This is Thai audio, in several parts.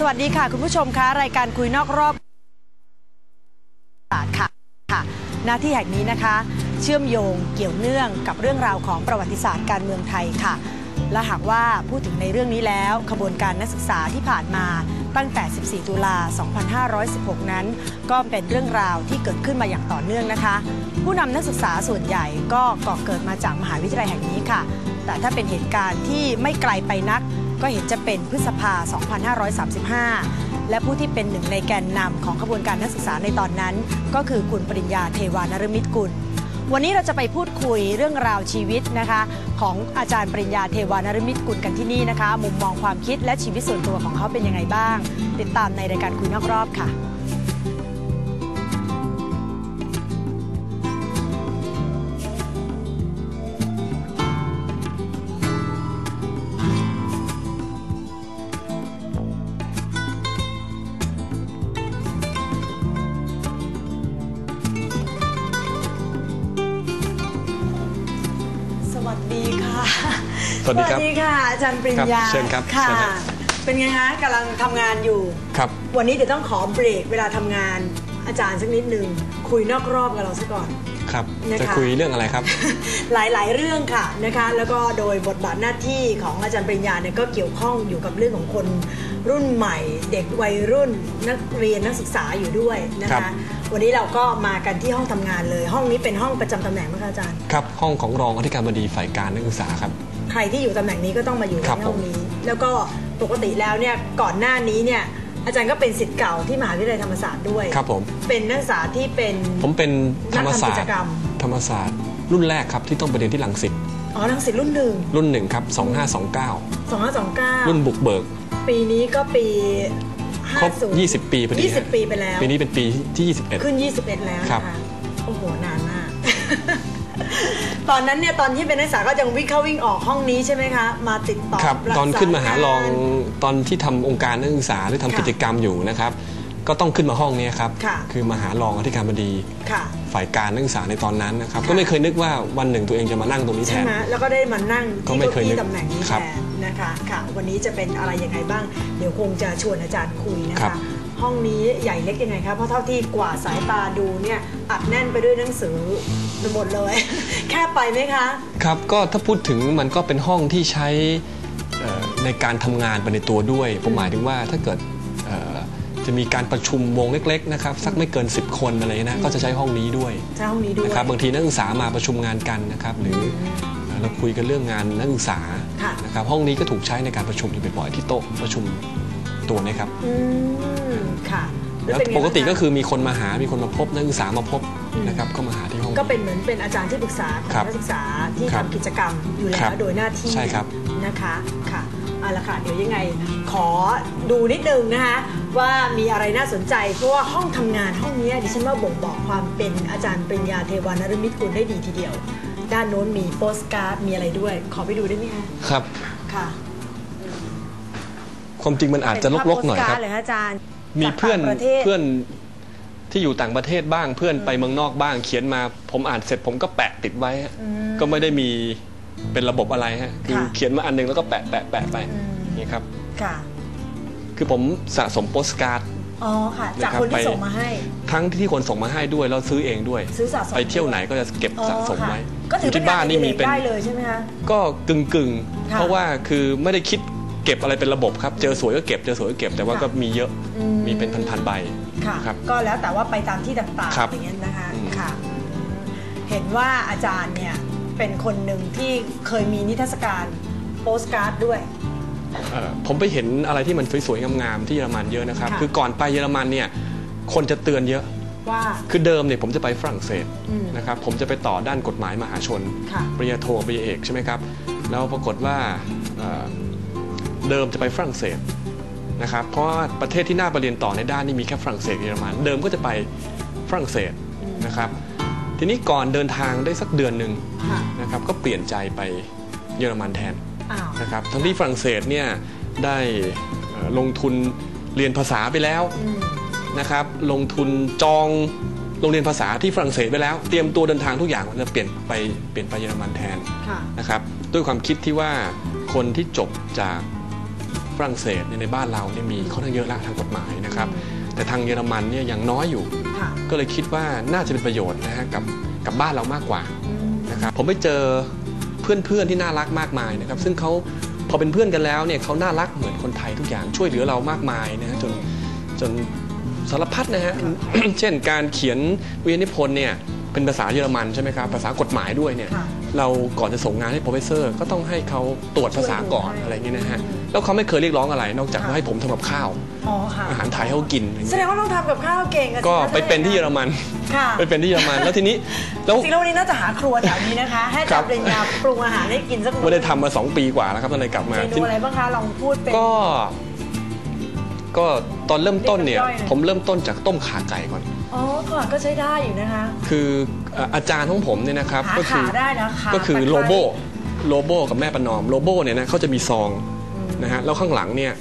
สวัสดีค่ะ คุณผู้ชมคะรายการคุยนอกรอบศาสตร์ค่ะค่ะ หน้าที่แห่งนี้นะคะ เชื่อมโยงเกี่ยวเนื่องกับเรื่องราวของประวัติศาสตร์การเมืองไทยค่ะ และหากว่าพูดถึงในเรื่องนี้แล้วขบวนการนักศึกษาที่ผ่านมาตั้งแต่ 14 ตุลา 2516 นั้น ก็เป็นเรื่องราวที่เกิดขึ้นมาอย่างต่อเนื่องนะคะ ผู้นำนักศึกษาส่วนใหญ่ก็ก่อเกิดมาจากมหาวิทยาลัยแห่งนี้ค่ะ แต่ถ้าเป็นเหตุการณ์ที่ไม่ไกลไปนัก ก็เห็นจะเป็นพฤษภา 2535 และผู้ที่เป็นหนึ่งในแกนนำของขบวนการนักศึกษาในตอนนั้น ก็คือคุณปริญญาเทวานรมิตรกุล วันนี้เราจะไปพูดคุยเรื่องราวชีวิตนะคะ ของอาจารย์ปริญญาเทวานรมิตรกุลกันที่นี่นะคะ มุมมองความคิดและชีวิตส่วนตัวของเขาเป็นยังไงบ้าง ติดตามในรายการคุยนอกรอบค่ะ ดีค่ะสวัสดีครับค่ะอาจารย์ปริญญาครับเชิญครับค่ะเชิญครับเป็นไงคะกำลังทำงานอยู่ ครับ วันนี้เดี๋ยวต้องขอเบรกเวลาทำงาน อาจารย์สักนิดหนึ่งคุยนอกรอบกับเราซะก่อน ครับ นะคะ จะคุยเรื่องอะไรครับ หลายๆ เรื่องค่ะนะคะ แล้วก็โดยบทบาทหน้าที่ของอาจารย์ปริญญาเนี่ยก็เกี่ยวข้องอยู่กับเรื่องของคนรุ่นใหม่ เด็กวัยรุ่นนักเรียนนักศึกษาอยู่ด้วยนะครัคะ บ วันนี้เราก็มากันที่ห้องทำงานเลย ห้องนี้เป็นห้องประจำตำแหน่งไหมคะอาจารย์ครับห้องของรองอธิการบดีฝ่ายการนักศึกษาครับ ใครที่อยู่ตำแหน่งนี้ก็ต้องมาอยู่ในครับห้องนี้ แล้วก็ปกติแล้วเนี่ยก่อนหน้านี้เนี่ยอาจารย์ก็เป็นศิษย์เก่าที่มหาวิทยาลัยธรรมศาสตร์ด้วย ครับผม เป็นนักศึกษาที่เป็น ผมเป็นธรรมศาสตนักทำกิจร์กรรมธรรมศาสตร์ รุ่นแรกครับที่ต้องไปเรียนที่ลังสิต อ๋อนักศิษย์รุ่นหนึ่ง รุ่นหนึ่งครับ 2529สองห้าสองเก้ารุ่นบุกเบิก ปีนี้ก็ปี ครบ 50 20 ปีพอดียี่สิบฮะปีไปแล้ว ปีนี้เป็นปีที่ขึ้น 21 แล้วครับ นะคะโอ้โห นานมาก ตอนนั้นเนี่ย ตอนที่เป็นนักศึกษาก็ยังวิ่งเข้าวิ่งออกห้องนี้ใช่ไหมคะ มาติดต่อ21ครับประตอนขึ้นมาหาสรองงนตอนที่ทำองค์การนักศึกษาหรือทำค่ะกิจกรรมอยู่นะครับ ก็ต้องขึ้นมาห้องนี้ครับค่ะคือมาหารองอธิการบดีค่ะ ฝ่ายการนักศึกษาในตอนนั้นนะครับค่ะก็ไม่เคยนึกว่าวันหนึ่งตัวเองจะมานั่งตรงนี้แทใช่น ไหมแล้วก็ได้มานั่งก็ที่ไม่เก้าเคยนึอี้กตำแหน่งนี้ครัแทบน นะคะค่ะ วันนี้จะเป็นอะไรยังไงบ้าง เดี๋ยวคงจะชวนอาจารย์คุยนะครัคะ บ ห้องนี้ใหญ่เล็กยังไงคะเพราะเท่าที่กว่าดสายตาดูเนี่ยอัดแน่นไปด้วยหนังสือไปหมดเลย แค่ไปไหมคะ ครับก็ถ้าพูดถึงมันก็เป็นห้องที่ใช้เอ่อในการทำงานไปในตัวด้วย ผมหมายถึงว่าถ้าเกิดเอ่อจะมีการประชุมวงเล็กๆนะครับสักไม่เกิน 10 คนอะไรนะก็จะใช้ห้องนี้ด้วยใช้ห้องนี้ด้วย นะครับบางทีนักศึกษามาประชุมงานกันนะครับหรือเอ่อ เราคุยกันเรื่องงานนักศึกษาค่ะ นะครับห้องนี้ก็ถูกใช้ในการประชุมอยู่บ่อยๆที่โต๊ะประชุมตัวนี้ครับอืมค่ะแล้วเป็นไงปกติบ้างะก็คือมีคนมาหา มีคนมาพบนักศึกษามาพบอืมนะครับก็มาหาที่ห้อง ก็เป็นเหมือนเป็นอาจารย์ที่ปรึกษาของครับนักศึกษาที่ครับทำกิจกรรมอยู่แล้ครัวบโดยหน้าที่ใช่ครับ นะคะค่ะเอาละค่ะเดี๋ยวยังไงขอดูนิดนึงนะคะว่ามีอะไรน่าสนใจ เพราะว่าห้องทำงานห้องเนี้ยดิฉันว่าบ่งบอกความเป็นอาจารย์ปริญญาเทวานรมิตรกุลได้ดีทีเดียว ด้านโน้นมีโปสการ์ดมีอะไรด้วย ขอไปดูได้ไหมคะครับ ค่ะความจริงมันอาจจะลกๆหน่อยครับ เป็นภาพโปสการ์ดเหรอคะอาจารย์มีจากเพื่อนต่างประเทศ เพื่อนที่อยู่ต่างประเทศบ้างเพื่อนไปเมืองนอกบ้างเขียนมา ผมอ่านเสร็จผมก็แปะติดไว้ฮะอืมก็ไม่ได้มีเป็นระบบอะไรฮะคือค่ะเขียนมาอันหนึงแล้วก็แปะแปะแปะไปอืม นี่ครับ ค่ะ คือผมสะสมโปสการ์ด อ๋อค่ะ จากนะครับคนที่ไปส่งมาให้ ทั้งที่คนส่งมาให้ด้วยแล้วซื้อเองด้วย ซื้อสะสมไปเที่ยวไหนก็จะเก็บอ๋อสะสมไว้ค่ะก็อถือยู่ที่บ้านนี่มีเป็นได้เลยใช่ไหมคะก็กึ่งกึ่งๆค่ะเพราะว่าคือไม่ได้คิดเก็บอะไรเป็นระบบครับ เจอสวยก็เก็บ เจอสวยก็เก็บ แต่ว่าค่ะก็มีเยอะอืมีเป็นพันๆใบค่ะครับ ก็แล้วแต่ว่าไปตามที่ต่างครับๆอย่างเงี้ยนะคะอืมค่ะอืมเห็นว่าอาจารย์เนี่ยเป็นคนหนึ่งที่เคยมีนิทรรศการโปสการ์ดด้วยเอ่อ ผมไปเห็นอะไรที่มันสวยๆงามๆที่เยอรมันเยอะนะครับ ค่ะคือก่อนไปเยอรมันเนี่ยคนจะเตือนเยอะ ว่า คือเดิมเนี่ยผมจะไปฝรั่งเศสอืมนะครับผมจะไปต่อด้านกฎหมายมหาชน ค่ะ ปริญญาโทปริญญาเอกใช่ไหมครับ แล้วปรากฏว่าเอ่อเดิมจะไปฝรั่งเศสนะครับ เพราะว่าประเทศที่น่าไปเรียนต่อในด้านนี้มีแค่ฝรั่งเศสกับเยอรมัน เดิมก็จะไปฝรั่งเศสนะครับ ทีนี้ก่อนเดินทางได้สักเดือนหนึ่งค่ะ นะครับ ก็เปลี่ยนใจไปเยอรมันแทนอ้าว นะครับทั้งที่ฝรั่งเศสเนี่ยได้เอ่อลงทุนเรียนภาษาไปแล้วอืมนะครับลงทุนจองโรงเรียนภาษาที่ฝรั่งเศสไปแล้ว เตรียมตัวเดินทางทุกอย่างมันจะเปลี่ยนไปเปลี่ยนไปเยอรมันแทนค่ะนะครับด้วยความคิดที่ว่าคนที่จบจากฝรั่งเศสเนี่ยในบ้านเราเนี่ยมีค่อนข้างเยอะละทางกฎหมายนะครับแต่ทางเยอรมันเนี่ยยังน้อยอยู่ค่ะก็เลยคิดว่าน่าจะเป็นประโยชน์นะฮะกับกับบ้านเรามากกว่าอืมนะครับผมไปเจอ เพื่อนๆที่น่ารักมากมายนะครับซึ่งเขาพอเป็นเพื่อนกันแล้วเนี่ยเขาน่ารักเหมือนคนไทยทุกอย่างช่วยเหลือเรามากมายนะฮะจนจนสารพัดนะฮะ เช่นการเขียนวิทยานิพนธ์เนี่ยเป็นภาษาเยอรมันใช่ไหมครับภาษากฎหมายด้วยเนี่ย เราก่อนจะส่งงานให้โปรเฟสเซอร์ก็ต้องให้เขาตรวจภาษาก่อนช่วยดูให้อะไรอย่างเงี้ยนะฮะแล้วเขาไม่เคยเรียกร้องอะไร นอกจากว่าให้ผมทำกับข้าว อ๋อค่ะ อาหารไทยให้เขากินอะไรอย่างแสดเงี้งยว่าต้องทำกับข้าวเก่งอะสิก็คะไปเป็นที่เยอรมัน ค่ะ ไปเป็นที่เยอรมันแล้วทีนี้แล้ว จริงๆแล้ววันนี้น่าจะหาครัวแถวนี้นะคะ ให้อาครัจารบย์ปริญญาปรุงอาหารให้กินสักมื้อไม่ได้ทำมา 2 ปีกว่าแล้วครับตอนเลยกลับมา เมนูอะไรบ้างคะลองพูดเป็น ก็ ก็ตอนเริ่มต้นเนี่ย เรียกน้ำย่อยหน่อย ผมเริ่มต้นจากต้มขาไก่ก่อน อ๋อก่อนก็ใช้ได้อยู่นะคะ คือเอ่ออาจารย์ของผมเนี่ยนะครับหาก็คืขาได้นะขาก็คือตะไคร้โลโบโลโบกับแม่ประนอมโลโบเนี่ยนะเขาจะมีซองนะฮะแล้วข้างหลังเนี่ย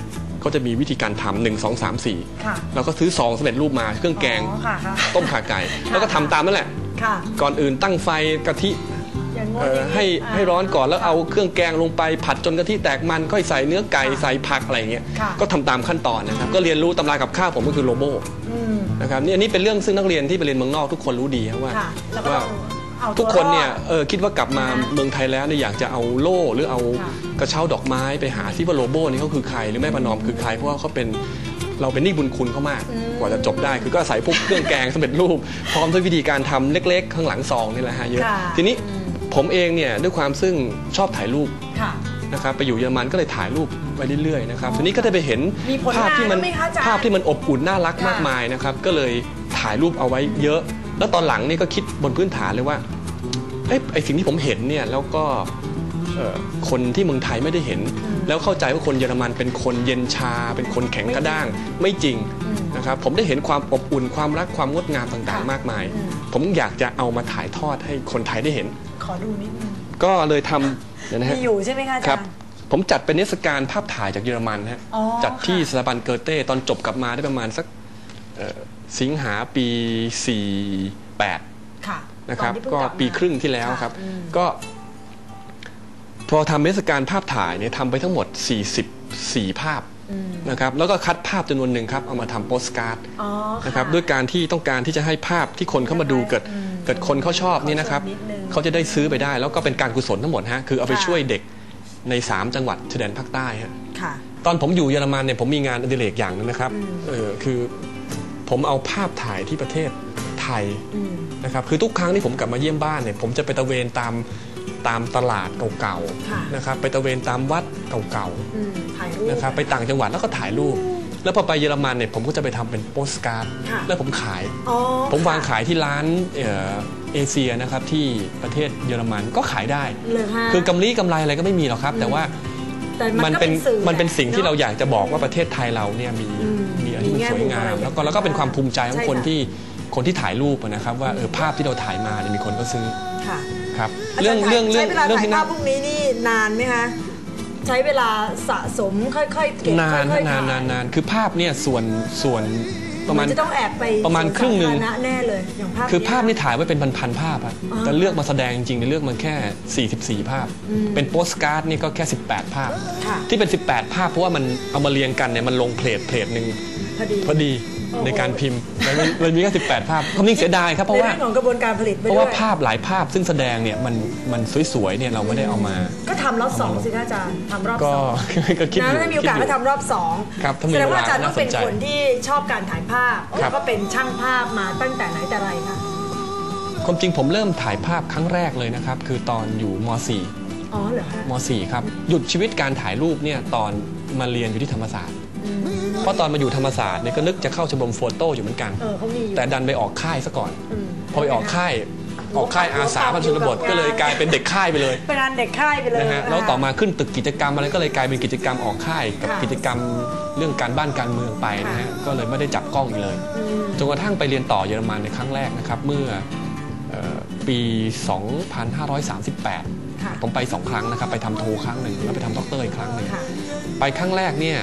เขาจะมีวิธีการทำหนึ่งสองสามสี่ค่ะเราก็ซื้อซองสำเร็จรูปมาเครื่องแกงอ๋อค่ะค่ะต้มขาไก่ แล้วก็ทำตามนั่นแหละ ค่ะ ก่อนอื่นตั้งไฟกะทิอย่างงเอ่ออย่างนี้ให้า ให้ร้อนก่อนแล้วเอาเครื่องแกงลงไปผัดจนกะทิแตกมันค่อยใส่เนื้อไก่ค่ะใส่ผักอะไรอย่างเงี้ยค่ะ ก็ทำตามขั้นตอนนะครับก็เรียนรู้ตำรากับข้าวผมก็คือโลโบ อืม นะครับนี่อันนี้เป็นเรื่องซึ่งนักเรียนที่ไปเรียนเมืองนอกทุกคนรู้ดีครับว่าค่ะแล้วก็ว่า ต้องเอาทุกคนเนี่ยตัวรอด เออคิดว่ากลับมานะคะเมืองไทยแล้วเนี่ยอยากจะเอาโล่หรือเอาค่ะกระเช้าดอกไม้ไปหาซิว่าโลโบนี่เขาคือใครหรือแม่ประนอมคือใครเพราะว่าเขาเป็นเราเป็นหนี้บุญคุณเขามากกว่าจะจบได้คือก็อาศัยพวกเครื่องแกงสำเร็จรูป พร้อมด้วยวิธีการทำเล็กๆ ข้างหลังซองนี่แหละฮะเยอะค่ะทีนี้อืมผมเองเนี่ยด้วยความซึ่งชอบถ่ายรูปค่ะ นะครับไปอยู่เยอรมันก็เลยถ่ายรูป ไปเรื่อยๆนะครับทีนี้ก็ได้ไปเห็นมีผลภาพที่มันงานไหมคะอาจารย์ภาพที่มันอบอุ่นน่ารักค่ะ มากมายนะครับ ก็เลยถ่ายรูปเอาไว้เยอะ แล้วตอนหลังนี่ก็คิดบนพื้นฐานเลยว่าเอ้ยไอสิ่งที่ผมเห็นเนี่ยแล้วก็เอ่อคนที่เมืองไทยไม่ได้เห็น แล้วเข้าใจว่าคนเยอรมันเป็นคนเย็นชา เป็นคนแข็งกระด้าง ไม่จริงอืมนะครับผมได้เห็นความอบอุ่นความรักความงดงามต่างค่ะๆมากมายอืมผมอยากจะเอามาถ่ายทอดให้คนไทยได้เห็น ขอดูนิดนึงก็เลยทำเดี๋ยวนะฮะ มีอยู่ใช่ไหมคะอาคจารัรบย์ ผมจัดเป็นนิทรรศการภาพถ่ายจากเยอรมันฮะอ๋อจัดที่ค่ะสถาบันเกอเต้ตอนจบกลับมาได้ประมาณสักเอ่อสิงหาปี 48 ค่ะนะครับ ตอที่เพิ่งก็ลับมาปีครึ่งที่แล้วครับอืมก็ พอทำนิทรรศการภาพถ่ายเนี่ยทำไปทั้งหมด 44 ภาพอืมนะครับ แล้วก็คัดภาพจำนวนหนึ่งครับ เอามาทำโปสการ์ด อ๋อนะครับด้วยการที่ต้องการที่จะให้ภาพที่คนเข้ามาดูเกิด อืมเกิดคนเขาชอบนี่นะครับขอชมนิดนึง เขาจะได้ซื้อไปได้ แล้วก็เป็นการกุศลทั้งหมดฮะคือเอาไปค่ะ ช่วยเด็ก ใน 3 จังหวัดชายแดนภาคใต้ฮะค่ะ ตอนผมอยู่เยอรมันเนี่ยผมมีงานอดิเรกอย่างหนึงนะครับอืม เออคือผมเอาภาพถ่ายที่ประเทศไทย อืม นะครับคือทุกครั้งที่ผมกลับมาเยี่ยมบ้านเนี่ยผมจะไปตระเวนตามตามตลาดเก่าค่ะ ๆนะครับไปตระเวนตามวัดเก่าอืมถ่ายรูปๆนะครับไปต่างจังหวัดแล้วก็ถ่ายรูป แล้วพอไปเยอรมันเนี่ยผมก็จะไปทำเป็นโปสการ์ดค่ะแล้วผมขายอ๋อผมวางค่ะขายที่ร้านเอ่อเอเชียนะครับที่ประเทศเยอรมันก็ขายได้ เลยค่ะคือกำไรกำไรอะไรก็ไม่มีหรอกครับ แต่ว่าแต่มันก็เป็นสื่อมันเป็นสิ่งที่เราะอยากจะบอกว่าประเทศไทยเราเนี่ยมีอืมมีอะไรที่มันมีแง่สวยมุมงาอะไรมแล้วก็อย่างนั้นแล้วก็เป็นความภูมิใจของใช่คนค่ะ ที่คนที่ถ่ายรูปอะนะครับ ว่าเออภาพที่เราถ่ายมาเนี่ยมีคนก็ซื้อค่ะครับาเรื่องจาเรื่องถ่ายเรื่องใช้เวลาเรื่องถ่ายที่ภาน่า พพวกนี้นี่นานไหมคะ ใช้เวลาสะสมค่อยๆเก็บนานค่อยๆนานถ่ยนานนานคือภาพเนี่ยส่วนส่วนประมาณนจะต้องแอบไปประมาณครึ่งหนึ่งสวสาธาะแน่เลยอย่างภาพคือภาพเนี้นี่ยถ่ายไว้เป็นพันๆภาพอะอ๋อแต่เลือกมาแสดงจริงๆเนี่ยเลือกมาแค่ 44 ภาพอืมเป็นโปสการ์ดนี่ก็แค่ 18 ภาพค่ะที่เป็น 18 ภาพเพราะว่ามันเอามาเรียงกันเนี่ยมันลงเพลทเพลทหนึ่งพอดีพอดีโอ้โห ในการพิมพ์มันมันมันมีแค่18 ภาพความจริงเสียดายครับเพราะในว่าเรื่องของกระบวนการผลิตไปเพราะด้วว่ายภาพหลายภาพซึ่งแสดงเนี่ยมันมันสวยๆเนี่ยเราไม่ได้เอามา ก็ทำรอบสองสิคะอาจารย์ทำรอบก็สองก็คิดอนะยู่ถ้ามีโอกาสคิดก็ยู่ทำรอบสองครับถ้ามีแสดงว่าเวลาอาจารย์ต้องเป็นน่าสนใจคนที่ชอบการถ่ายภาพครัแล้บวก็เป็นช่างภาพมาตั้งแต่ไหนแต่ไรคะความจริงผมเริ่มถ่ายภาพครั้งแรกเลยนะครับ คือตอนอยู่ม .4 อ๋อเหรอคะม .4 ครับหยุดชีวิตการถ่ายรูปเนี่ยตอนมาเรียนอยู่ที่ธรรมศาสตร์อืม เพราะตอนมาอยู่ธรรมศาสตร์เนี่ยก็นึกจะเข้าชมรมโฟโต้อยู่เหมือนกัน เออเขามีอยู่แต่ดันไปออกค่ายซะก่อนมพอไปออกค่ายออกค่ายอาสาพันชนบทก็เลยกลายเป็นเด็กค่ายไปเลยเป็นงานเด็กค่ายไปเลยนะฮะแล้วต่อมาขึ้นตึกกิจกรรมอะไรก็เลยกลายเป็นกิจกรรมออกค่ายกับค่ะกิจกรรมเรื่องการบ้านการเมืองไปนะฮะค่ะก็เลยไม่ได้จับกล้องอีกเลย อืมจนกระทั่งไปเรียนต่อเยอรมันในครั้งแรกนะครับ เมื่อเอ่อปี 2538 ค่ะผมไปสองครั้งนะครับ ไปทำโทครั้งหนึ่งแล้วไปทำด็อกเตอร์อีกครั้งหนึ่ง ค่ะ ไปครั้งแรกเนี่ย